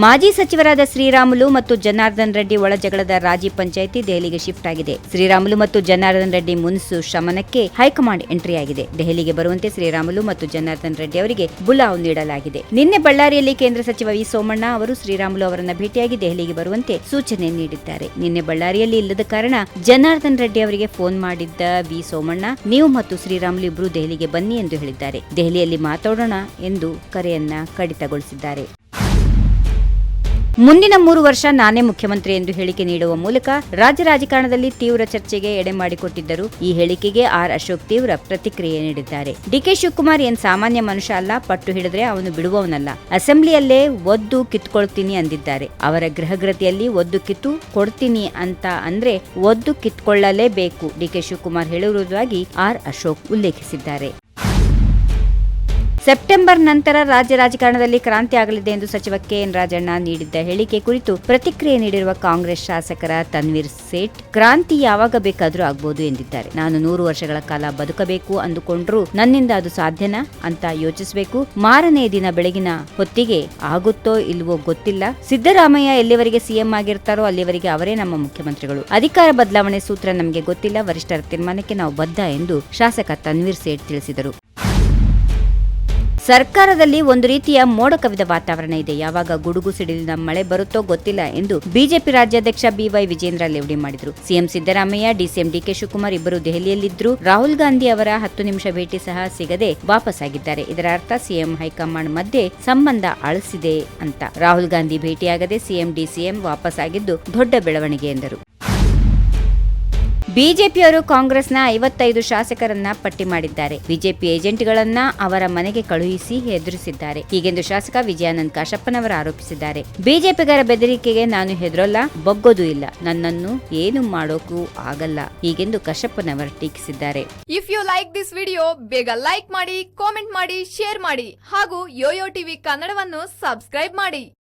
ಮಾಜಿ ಸಚಿವರಾದ ಶ್ರೀರಾಮುಲು ಮತ್ತು ಜನಾರ್ದನ್ ರೆಡ್ಡಿ ಒಳಜಗಳದ ರಾಜಿ ಪಂಚಾಯಿತಿ ದೆಹಲಿಗೆ ಶಿಫ್ಟ್ ಆಗಿದೆ. ಶ್ರೀರಾಮುಲು ಮತ್ತು ಜನಾರ್ದನ್ ರೆಡ್ಡಿ ಮುನ್ಸು ಶಮನಕ್ಕೆ ಹೈಕಮಾಂಡ್ ಎಂಟ್ರಿ ಆಗಿದೆ. ದೆಹಲಿಗೆ ಬರುವಂತೆ ಶ್ರೀರಾಮುಲು ಮತ್ತು ಜನಾರ್ದನ್ ರೆಡ್ಡಿ ಅವರಿಗೆ ಬುಲಾವ್ ನೀಡಲಾಗಿದೆ. ನಿನ್ನೆ ಬಳ್ಳಾರಿಯಲ್ಲಿ ಕೇಂದ್ರ ಸಚಿವ ವಿ ಸೋಮಣ್ಣ ಅವರು ಶ್ರೀರಾಮುಲು ಅವರನ್ನು ಭೇಟಿಯಾಗಿ ದೆಹಲಿಗೆ ಬರುವಂತೆ ಸೂಚನೆ ನೀಡಿದ್ದಾರೆ. ನಿನ್ನೆ ಬಳ್ಳಾರಿಯಲ್ಲಿ ಇಲ್ಲದ ಕಾರಣ ಜನಾರ್ದನ್ ರೆಡ್ಡಿ ಅವರಿಗೆ ಫೋನ್ ಮಾಡಿದ್ದ ವಿ ಸೋಮಣ್ಣ, ನೀವು ಮತ್ತು ಶ್ರೀರಾಮುಲು ಇಬ್ಬರು ದೆಹಲಿಗೆ ಬನ್ನಿ ಎಂದು ಹೇಳಿದ್ದಾರೆ. ದೆಹಲಿಯಲ್ಲಿ ಮಾತಾಡೋಣ ಎಂದು ಕರೆಯನ್ನ ಕಡಿತಗೊಳಿಸಿದ್ದಾರೆ. ಮುಂದಿನ ಮೂರು ವರ್ಷ ನಾನೇ ಮುಖ್ಯಮಂತ್ರಿ ಎಂದು ಹೇಳಿಕೆ ನೀಡುವ ಮೂಲಕ ರಾಜ್ಯ ರಾಜಕಾರಣದಲ್ಲಿ ತೀವ್ರ ಚರ್ಚೆಗೆ ಎಡೆ ಮಾಡಿಕೊಟ್ಟಿದ್ದರು. ಈ ಹೇಳಿಕೆಗೆ ಆರ್ ಅಶೋಕ್ ತೀವ್ರ ಪ್ರತಿಕ್ರಿಯೆ ನೀಡಿದ್ದಾರೆ. ಡಿಕೆ ಶಿವಕುಮಾರ್ ಏನ್ ಸಾಮಾನ್ಯ ಮನುಷ್ಯ ಅಲ್ಲ, ಪಟ್ಟು ಹಿಡಿದ್ರೆ ಅವನು ಬಿಡುವವನಲ್ಲ. ಅಸೆಂಬ್ಲಿಯಲ್ಲೇ ಒದ್ದು ಕಿತ್ಕೊಳ್ತೀನಿ ಅಂದಿದ್ದಾರೆ. ಅವರ ಗೃಹಗೃತಿಯಲ್ಲಿ ಒದ್ದು ಕಿತ್ತು ಕೊಡ್ತೀನಿ ಅಂತ ಅಂದ್ರೆ ಒದ್ದು ಕಿತ್ಕೊಳ್ಳಲೇಬೇಕು ಡಿಕೆ ಶಿವಕುಮಾರ್ ಹೇಳಿರುವುದಾಗಿ ಆರ್ ಅಶೋಕ್ ಉಲ್ಲೇಖಿಸಿದ್ದಾರೆ. ಸೆಪ್ಟೆಂಬರ್ ನಂತರ ರಾಜ್ಯ ರಾಜಕಾರಣದಲ್ಲಿ ಕ್ರಾಂತಿ ಆಗಲಿದೆ ಎಂದು ಸಚಿವ ಕೆಎನ್ ರಾಜಣ್ಣ ನೀಡಿದ್ದ ಹೇಳಿಕೆ ಕುರಿತು ಪ್ರತಿಕ್ರಿಯೆ ನೀಡಿರುವ ಕಾಂಗ್ರೆಸ್ ಶಾಸಕರ ತನ್ವೀರ್ ಸೇಠ್, ಕ್ರಾಂತಿ ಯಾವಾಗ ಬೇಕಾದರೂ ಆಗಬಹುದು ಎಂದಿದ್ದಾರೆ. ನಾನು ನೂರು ವರ್ಷಗಳ ಕಾಲ ಬದುಕಬೇಕು ಅಂದುಕೊಂಡ್ರೂ ನನ್ನಿಂದ ಅದು ಸಾಧ್ಯನಾ? ಅಂತ ಯೋಚಿಸಬೇಕು. ಮಾರನೇ ದಿನ ಬೆಳಗಿನ ಹೊತ್ತಿಗೆ ಆಗುತ್ತೋ ಇಲ್ವೋ ಗೊತ್ತಿಲ್ಲ. ಸಿದ್ದರಾಮಯ್ಯ ಎಲ್ಲಿವರೆಗೆ ಸಿಎಂ ಆಗಿರ್ತಾರೋ ಅಲ್ಲಿವರೆಗೆ ಅವರೇ ನಮ್ಮ ಮುಖ್ಯಮಂತ್ರಿಗಳು. ಅಧಿಕಾರ ಬದಲಾವಣೆ ಸೂತ್ರ ನಮಗೆ ಗೊತ್ತಿಲ್ಲ. ವರಿಷ್ಠರ ತೀರ್ಮಾನಕ್ಕೆ ನಾವು ಬದ್ಧ ಎಂದು ಶಾಸಕ ತನ್ವೀರ್ ಸೇಠ್ ತಿಳಿಸಿದರು. ಸರ್ಕಾರದಲ್ಲಿ ಒಂದು ರೀತಿಯ ಮೋಡ ಕವಿದ ವಾತಾವರಣ ಇದೆ. ಯಾವಾಗ ಗುಡುಗು ಸಿಡಿಲಿನ ಮಳೆ ಬರುತ್ತೋ ಗೊತ್ತಿಲ್ಲ ಎಂದು ಬಿಜೆಪಿ ರಾಜ್ಯಾಧ್ಯಕ್ಷ ಬಿವೈ ವಿಜೇಂದ್ರ ಲೇವಡಿ ಮಾಡಿದ್ರು. CM Siddaramaiah DCM DK Shivakumar ಇಬ್ಬರು ದೆಹಲಿಯಲ್ಲಿದ್ದರು ರಾಹುಲ್ ಗಾಂಧಿ ಅವರ ಹತ್ತು ನಿಮಿಷ ಭೇಟಿ ಸಹ ಸಿಗದೆ ವಾಪಸ್ಸಾಗಿದ್ದಾರೆ ಇದರ ಅರ್ಥ ಸಿಎಂ ಹೈಕಮಾಂಡ್ ಮಧ್ಯೆ ಸಂಬಂಧ ಅಳಿಸಿದೆ ಅಂತ. ರಾಹುಲ್ ಗಾಂಧಿ ಭೇಟಿಯಾಗದೆ ಸಿಎಂ ಡಿಸಿಎಂ ವಾಪಸ್ ಆಗಿದ್ದು ದೊಡ್ಡ ಬೆಳವಣಿಗೆ ಎಂದರು. ಬಿಜೆಪಿಯವರು ಕಾಂಗ್ರೆಸ್ನ ಐವತ್ತೈದು ಶಾಸಕರನ್ನ ಪಟ್ಟಿ ಮಾಡಿದ್ದಾರೆ. ಬಿಜೆಪಿ ಏಜೆಂಟ್ಗಳನ್ನ ಅವರ ಮನೆಗೆ ಕಳುಹಿಸಿ ಹೆದರಿಸಿದ್ದಾರೆ. ಹೀಗೆಂದು ಶಾಸಕ ವಿಜಯಾನಂದ್ ಕಾಶಪ್ಪನವರು ಆರೋಪಿಸಿದ್ದಾರೆ. ಬಿಜೆಪಿಗರ ಬೆದರಿಕೆಗೆ ನಾನು ಹೆದರೋಲ್ಲ, ಬಗ್ಗೋದು ಇಲ್ಲ. ನನ್ನನ್ನು ಏನು ಮಾಡೋಕು ಆಗಲ್ಲ. ಹೀಗೆಂದು ಕಶಪ್ಪನವರು ಟೀಕಿಸಿದ್ದಾರೆ. If you like this video ಬೇಗ ಲೈಕ್ ಮಾಡಿ ಕಾಮೆಂಟ್ ಮಾಡಿ ಶೇರ್ ಮಾಡಿ ಹಾಗೂ ಯೋಯೋ ಟಿವಿ ಕನ್ನಡವನ್ನು ಸಬ್ಸ್ಕ್ರೈಬ್ ಮಾಡಿ.